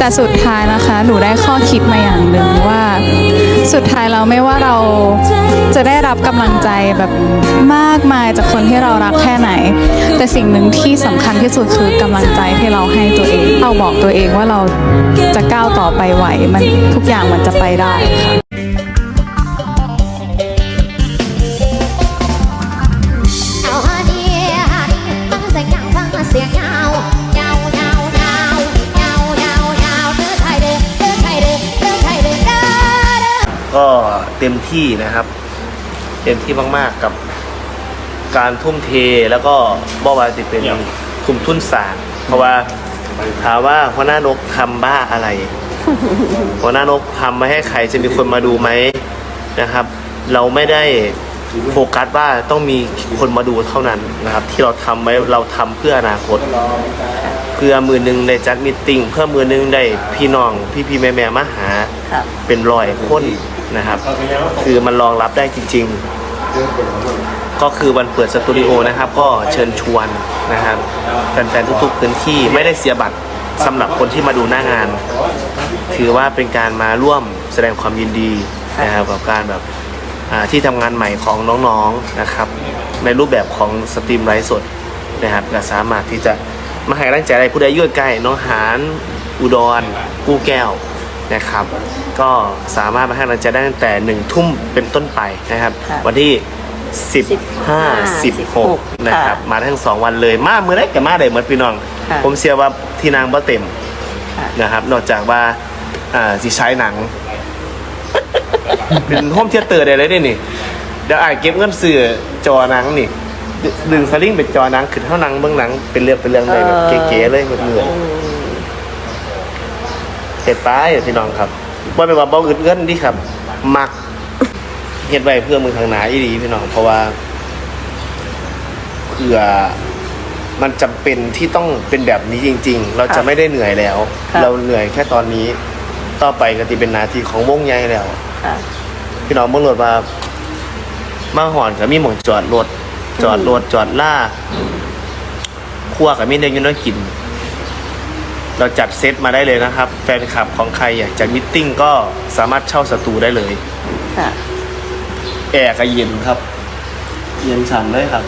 แต่สุดท้ายนะคะ หนูได้ข้อคิดมาอย่างหนึ่งว่า สุดท้ายเราไม่ว่าเราจะได้รับกำลังใจแบบมากมายจากคนที่เรารักแค่ไหน แต่สิ่งหนึ่งที่สำคัญที่สุดคือกำลังใจที่เราให้ตัวเองเราบอกตัวเองว่าเราจะก้าวต่อไปไหวมันทุกอย่างมันจะไปได้ค่ะ เต็มที่นะครับ เต็มที่มากๆกับการทุ่มเทแล้วก็บอกว่าจะเป็นคุมทุนสร้างเพราะว่าถามว่าหัวหน้านกทำบ้าอะไรหัวหน้านกทำมาให้ใครจะมีคนมาดูไหมนะครับ เราไม่ได้โฟกัสว่าต้องมีคนมาดูเท่านั้นนะครับ ที่เราทำไว้เราทำเพื่ออนาคต เพื่อมือหนึงได้จัดมิทติ้งเพื่อมือหนึงได้พี่น้องพี่พี่ๆแม่แม่ๆมาหา เป็นร้อยคน นะครับ คือมันรองรับได้จริง ๆ ก็คือวันเปิดสตูดิโอนะครับ ก็เชิญชวนนะครับแฟนๆทุก ๆ พื้นที่ไม่ได้เสียบัตรสำหรับคนที่มาดูหน้างาน ถือว่าเป็นการมาร่วมแสดงความยินดีนะครับกับการแบบอ่าที่ทำงานใหม่ของน้องๆนะครับ ในรูปแบบของสตรีมไลฟ์สดนะครับก็สามารถที่จะมาให้กำลังใจอะไรผู้ใดอยุ่ใกล้น้องหานอุดรกู้แก้ว นะครับ ก็สามารถมาให้กำลังใจได้ตั้งแต่หนึ่งทุ่มเป็นต้นไปนะครับ ค่ะวันที่15 16นะครับค่ะมาทั้งสองวันเลยมาเมื่อไรกับมาได้เหมือนพี่น้อง ค่ะ ผมเชื่อว่าที่นางบ่เต็ม ค่ะ นะครับนอกจากว่าอ่าสิใช้หนัง เป็นโฮมเทเตอร์ได้เลยเด้นี่ เดี๋ยวอ่านเก็บเงินซื้อจอหนังนี่ ดึดึงสลิงเป็นจอหนังขึ้นเท่าหนังเบื้องหนังเป็นเรื่องเป็นเรื่องเลยแบบเก๋ๆเลยเหมือนเงินเห็ดป้ายพี่น้องครับว่าเป็นว่าบ่อึดเงินดิครับ มักเฮ็ดไว้เพื่อมือทางหนาอีดีพี่น้องเพราะว่าเผื่อมันจำเป็นที่ต้องเป็นแบบนี้จริง ๆ เราจะค่ะไม่ได้เหนื่อยแล้ว ค่ะ เราเหนื่อยแค่ตอนนี้ ต่อไปก็จะเป็นหนาทีของวงใหญ่แล้ว ค่ะ พี่น้องเบิ่งรถว่ามาหอนก็มีหมองจอดรถจอดรถจอดล่าครัวกับมีเนื้อยูนกิน เราจัดเซตมาได้เลยนะครับ แฟนคลับของใครอยากจะมิทติ้งก็สามารถเช่าสตูได้เลย ค่ะ แอร์ก็เย็นครับ เย็นฉ่ำเลยครับ